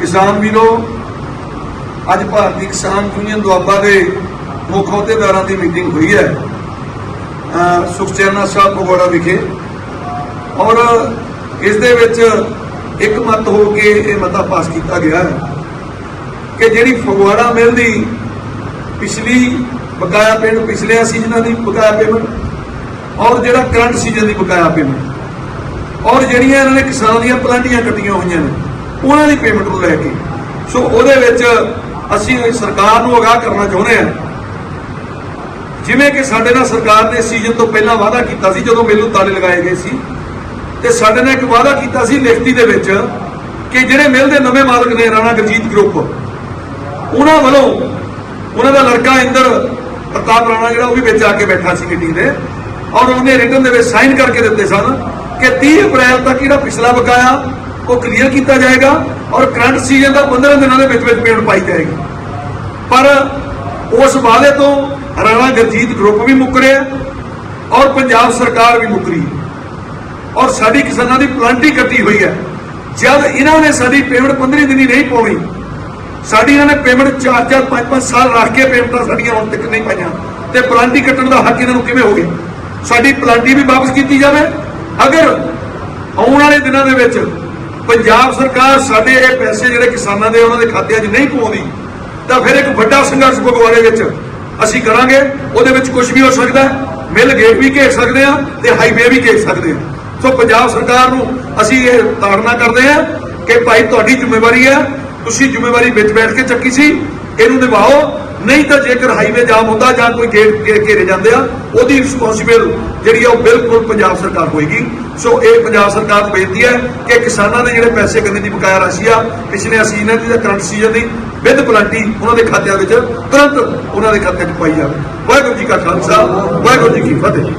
ਕਿਸਾਨ ਵੀਰੋ, ਅੱਜ ਭਾਰਤੀ ਕਿਸਾਨ ਯੂਨੀਅਨ ਦੁਆਬਾ ਦੇ ਮੁੱਖ ਅਹੁਦੇਦਾਰਾਂ ਦੀ ਮੀਟਿੰਗ ਹੋਈ ਹੈ ਸੁਖਚੈਨਾ ਸਾਹਿਬ ਫਗਵਾੜਾ ਵਿਖੇ। ਔਰ ਇਸ ਦੇ ਵਿੱਚ ਇੱਕ ਮਤ ਹੋ ਕੇ ਇਹ ਮਤਾ ਪਾਸ ਕੀਤਾ ਗਿਆ ਹੈ ਕਿ ਜਿਹੜੀ ਫਗਵਾੜਾ ਮਿਲ ਦੀ ਪਿਛਲੀ ਬਕਾਇਆ ਪੇਮੈਂਟ ਪਿਛਲੇ ਸੀਜ਼ਨਾਂ ਦੀ ਬਕਾਇਆ ਪੇਮੈਂਟ ਔਰ ਜਿਹੜਾ ਕਰੰਟ ਸੀਜ਼ਨ ਦੀ ਬਕਾਇਆ ਪੇਮੈਂਟ ਔਰ ਜਿਹੜੀਆਂ ਇਹਨਾਂ ਨੇ ਕਿਸਾਨ ਦੀਆਂ ਪਲਾਂਟੀਆਂ ਕੱਟੀਆਂ ਹੋਈਆਂ ਨੇ ਉਹਨਾਂ ਦੀ ਪੇਮੈਂਟ ਨੂੰ ਲੈ ਕੇ। ਸੋ ਉਹਦੇ ਵਿੱਚ ਅਸੀਂ ਸਰਕਾਰ ਨੂੰ ਅਗਾਹ ਕਰਨਾ ਚਾਹੁੰਦੇ ਹਾਂ। ਜਿਵੇਂ ਕਿ ਸਾਡੇ ਨਾਲ ਸਰਕਾਰ ਨੇ ਸੀਜ਼ਨ ਤੋਂ ਪਹਿਲਾਂ ਵਾਅਦਾ ਕੀਤਾ ਸੀ, ਜਦੋਂ ਮਿਲ ਨੂੰ ਤਾਲੇ ਲਗਾਏ ਗਏ ਸੀ। ਤੇ ਸਾਡੇ ਨਾਲ ਇੱਕ ਵਾਅਦਾ ਕੀਤਾ ਸੀ ਲਿਖਤੀ ਦੇ ਵਿੱਚ ਕਿ ਜਿਹੜੇ ਮਿਲ ਦੇ ਨਵੇਂ ਮਾਲਕ ਨੇ, ਰਾਣਾ ਗੁਰਜੀਤ ਗਰੁੱਪ, ਉਹਨਾਂ ਵੱਲੋਂ ਉਹਨਾਂ ਦਾ ਲੜਕਾ ਇੰਦਰ ਪ੍ਰਤਾਪ ਰਾਣਾ ਜਿਹੜਾ ਉਹ ਵੀ ਵਿੱਚ ਆ ਕੇ ਬੈਠਾ ਸੀ ਗੱਡੀ ਦੇ, ਔਰ ਉਹਨੇ ਰਿਟਨ ਦੇ ਵਿੱਚ ਸਾਈਨ ਕਰਕੇ ਦਿੱਤੇ ਸਨ ਕਿ 30 ਅਪ੍ਰੈਲ ਤੱਕ ਜਿਹੜਾ ਪਿਛਲਾ ਬਕਾਇਆ ਉਹ ਕਲੀਅਰ ਕੀਤਾ ਜਾਏਗਾ ਔਰ ਕਰੰਟ ਸੀਜ਼ਨ ਦਾ 15 ਦਿਨਾਂ ਦੇ ਵਿੱਚ ਵਿੱਚ ਪੇਮੈਂਟ ਪਾਈ ਜਾਏਗੀ ਪਰ ਉਸ ਵਾਅਦੇ ਤੋਂ ਰਾਣਾ ਗੁਰਜੀਤ ਗਰੁੱਪ ਵੀ ਮੁੱਕਰਿਆ ਔਰ ਪੰਜਾਬ ਸਰਕਾਰ ਵੀ ਮੁੱਕਰੀ ਔਰ ਸਾਡੀ ਕਿਸਾਨਾਂ ਦੀ ਪਲਾਂਟੀ ਕੱਟੀ ਹੋਈ ਹੈ ਜਦ ਇਹਨਾਂ ਨੇ ਸਾਡੀ ਪੇਮੈਂਟ 15 ਦਿਨੀ ਨਹੀਂ ਪਾਉਣੀ ਸਾਡੀ ਇਹਨਾਂ ਨੇ ਪੇਮੈਂਟ 4-4 5-5 ਸਾਲ ਰੱਖ ਕੇ ਪੇਮੈਂਟਾਂ ਸਾਡੀਆਂ ਹੁਣ ਤੱਕ ਨਹੀਂ ਪਾਈਆਂ। ਤੇ ਪਲਾਂਟੀ ਕੱਟਣ ਦਾ ਹੱਕ ਇਹਨਾਂ ਨੂੰ ਕਿਵੇਂ ਹੋ ਗਿਆ? ਸਾਡੀ ਪਲਾਂਟੀ ਵੀ ਵਾਪਸ ਕੀਤੀ ਜਾਵੇ। ਅਗਰ ਆਉਣ ਵਾਲੇ ਦਿਨਾਂ ਦੇ ਵਿੱਚ ਪੰਜਾਬ ਸਰਕਾਰ ਸਾਡੇ ਇਹ ਪੈਸੇ ਜਿਹੜੇ ਕਿਸਾਨਾਂ ਦੇ ਉਹਨਾਂ ਦੇ ਖਾਤਿਆਂ 'ਚ ਨਹੀਂ ਪਾਉਂਦੀ ਤਾਂ ਫਿਰ ਇੱਕ ਵੱਡਾ ਸੰਘਰਸ਼ ਫਗਵਾੜੇ ਵਿੱਚ ਅਸੀਂ ਕਰਾਂਗੇ, ਉਹਦੇ ਵਿੱਚ ਕੁਝ ਵੀ ਹੋ ਸਕਦਾ ਮਿਲ ਗੇਟ ਵੀ ਘੇਰ ਸਕਦੇ ਆ ਤੇ ਹਾਈਵੇ ਵੀ ਘੇਰ ਸਕਦੇ ਆ ਸੋ ਪੰਜਾਬ ਸਰਕਾਰ ਨੂੰ ਅਸੀਂ ਇਹ ਤਾੜਨਾ ਕਰਦੇ ਆ ਕਿ ਭਾਈ ਤੁਹਾਡੀ ਜ਼ਿੰਮੇਵਾਰੀ ਹੈ, ਤੁਸੀਂ ਜ਼ਿੰਮੇਵਾਰੀ ਵਿੱਚ ਬੈਠ ਕੇ ਚੱਕੀ ਸੀ, ਇਹਨੂੰ ਨਿਭਾਓ, ਨਹੀਂ ਤਾਂ ਜੇਕਰ ਹਾਈਵੇ ਜਾਮ ਹੁੰਦਾ ਜਾਂ ਕੋਈ ਗੇਟ ਘੇਰੇ ਜਾਂਦੇ ਆ, ਉਹਦੀ ਰਿਸਪੌਂਸਿਬਲ ਜਿਹੜੀ ਆ ਉਹ ਬਿਲਕੁਲ ਪੰਜਾਬ ਸਰਕਾਰ ਹੋਏਗੀ। ਸੋ ਇਹ ਪੰਜਾਬ ਸਰਕਾਰ ਨੂੰ ਬੇਨਤੀ ਹੈ ਕਿ ਕਿਸਾਨਾਂ ਦੇ ਜਿਹੜੇ ਪੈਸੇ ਗੰਨੇ ਦੀ ਬਕਾਇਆ ਰਾਸ਼ੀ ਆ, ਪਿਛਲੇ ਸੀਜ਼ਨ ਦੀ ਜਾਂ ਕਰੰਟ ਸੀਜ਼ਨ ਦੀ ਵਿਦ ਪਲਾਂਟੀ ਉਹਨਾਂ ਦੇ ਖਾਤਿਆਂ ਵਿੱਚ ਤੁਰੰਤ ਉਹਨਾਂ ਦੇ ਖਾਤੇ 'ਚ ਪਾਈ ਜਾਵੇ। ਵਾਹਿਗੁਰੂ ਜੀ ਕਾ ਖਾਲਸਾ, ਵਾਹਿਗੁਰੂ ਜੀ ਕੀ ਫਤਿਹ।